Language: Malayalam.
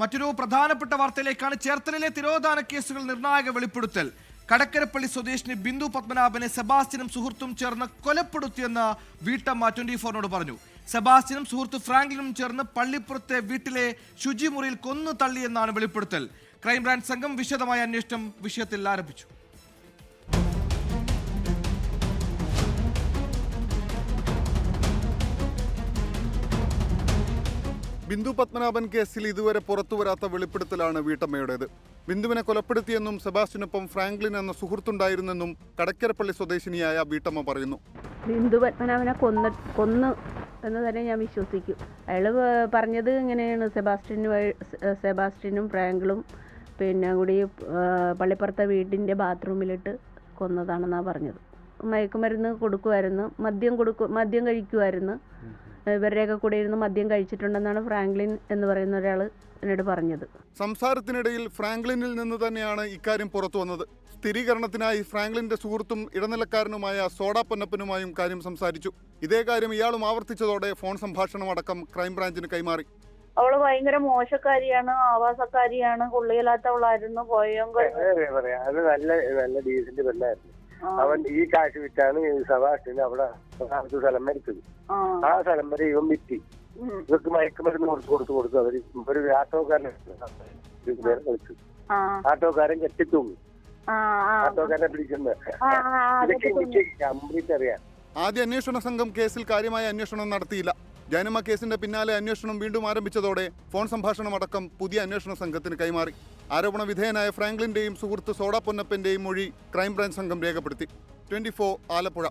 മറ്റൊരു പ്രധാനപ്പെട്ട വാർത്തയിലേക്കാണ് ചേർത്തലയിലെ തിരോധാന കേസുകൾ നിർണായക വെളിപ്പെടുത്തൽ. കടക്കരപ്പള്ളി സ്വദേശിനി ബിന്ദു പത്മനാഭനെ സെബാസ്റ്റ്യനും സുഹൃത്തും ചേർന്ന് കൊലപ്പെടുത്തിയെന്ന് വീട്ടമ്മ ട്വന്റി ഫോറിനോട് പറഞ്ഞു. സെബാസ്റ്റ്യനും സുഹൃത്ത് ഫ്രാങ്ക്ലിനും ചേർന്ന് പള്ളിപ്പുറത്തെ വീട്ടിലെ ശുചിമുറിയിൽ കൊന്നു തള്ളിയെന്നാണ് വെളിപ്പെടുത്തൽ. ക്രൈംബ്രാഞ്ച് സംഘം വിശദമായ അന്വേഷണം വിഷയത്തിൽ ആരംഭിച്ചു. ബിന്ദു പത്മനാഭൻ കേസിൽ ഇതുവരെ പുറത്തുവരാത്ത വെളിപ്പെടുത്തലാണ് വീട്ടമ്മയുടേത്. ബിന്ദുവിനെ കൊലപ്പെടുത്തിയെന്നും സെബാസ്റ്റിനൊപ്പം ഫ്രാങ്ക്ലിൻ എന്ന സുഹൃത്തുണ്ടായിരുന്നെന്നും കടക്കരപ്പള്ളി സ്വദേശിനിയായ വീട്ടമ്മ പറയുന്നു. ബിന്ദു പത്മനാഭനെ കൊന്ന കൊന്നു എന്ന് തന്നെ ഞാൻ വിശ്വസിക്കും. അയാൾ പറഞ്ഞത് ഇങ്ങനെയാണ്. സെബാസ്റ്റിനും സെബാസ്റ്റിനും ഫ്രാങ്ക്ലും പിന്നെ കൂടി പള്ളിപ്പുറത്തെ വീടിന്റെ ബാത്റൂമിലിട്ട് കൊന്നതാണെന്നാണ് പറഞ്ഞത്. മയക്കുമരുന്ന് കൊടുക്കുമായിരുന്നു. മദ്യം കൊടുക്കും മദ്യം കഴിക്കുമായിരുന്നു. ഇവരുടെയൊക്കെ കൂടെ ഇരുന്ന് മദ്യം കഴിച്ചിട്ടുണ്ടെന്നാണ് ഫ്രാങ്ക്ലിൻ എന്ന് പറയുന്ന ഒരാൾ എന്നോട് പറഞ്ഞത്. സംസാരത്തിനിടയിൽ ഫ്രാങ്ക്ലിനിൽ നിന്ന് തന്നെയാണ് ഇക്കാര്യം പുറത്തു വന്നത്. സ്ഥിരീകരണത്തിനായി ഫ്രാങ്ക്ലിന്റെ സുഹൃത്തും ഇടനിലക്കാരനുമായ സോഡ പൊന്നപ്പനുമായും കാര്യം സംസാരിച്ചു. ഇതേ കാര്യം ഇയാളും ആവർത്തിച്ചതോടെ ഫോൺ സംഭാഷണം അടക്കം ക്രൈംബ്രാഞ്ചിന് കൈമാറി. അവൾ ഭയങ്കര മോശക്കാരിയാണ് ആവാസക്കാരിയാണ് കൊള്ളിയില്ലാത്തവളായിരുന്നു പോയെങ്കിൽ അത് നല്ല നല്ല ഡീസന്റ് പെണ്ണായിരുന്നു അവൻ ഈ കാശ് വിറ്റാണ് ഈ സഭാഷിന് അവിടെ സ്ഥാനത്ത് സ്ഥലം മരിച്ചത്. ആ. സ്ഥലം വരെ ഇവൻ വിറ്റി. ഇവർക്ക് മയക്കുമരുന്ന് കൊടുത്ത് കൊടുത്ത് കൊടുത്തു അവർ ഒരു ആട്ടോക്കാരൻ കളിച്ചു ആട്ടോക്കാരൻ കെട്ടിത്തൂങ്ങി. ആട്ടോക്കാരനെ പിടിക്കുന്നത് ഇതൊക്കെ എനിക്ക് കംപ്ലീറ്റ് അറിയാം ആദ്യ അന്വേഷണ സംഘം കേസിൽ കാര്യമായ അന്വേഷണം നടത്തിയില്ല. ജാനമ്മ കേസിന്റെ പിന്നാലെ അന്വേഷണം വീണ്ടും ആരംഭിച്ചതോടെ ഫോൺ സംഭാഷണം അടക്കം പുതിയ അന്വേഷണ സംഘത്തിന് കൈമാറി. ആരോപണ വിധേയനായ ഫ്രാങ്ക്ലിന്റെയും സുഹൃത്ത് സോഡ പൊന്നപ്പന്റെയും മൊഴി ക്രൈംബ്രാഞ്ച് സംഘം രേഖപ്പെടുത്തി. ട്വന്റി ആലപ്പുഴ.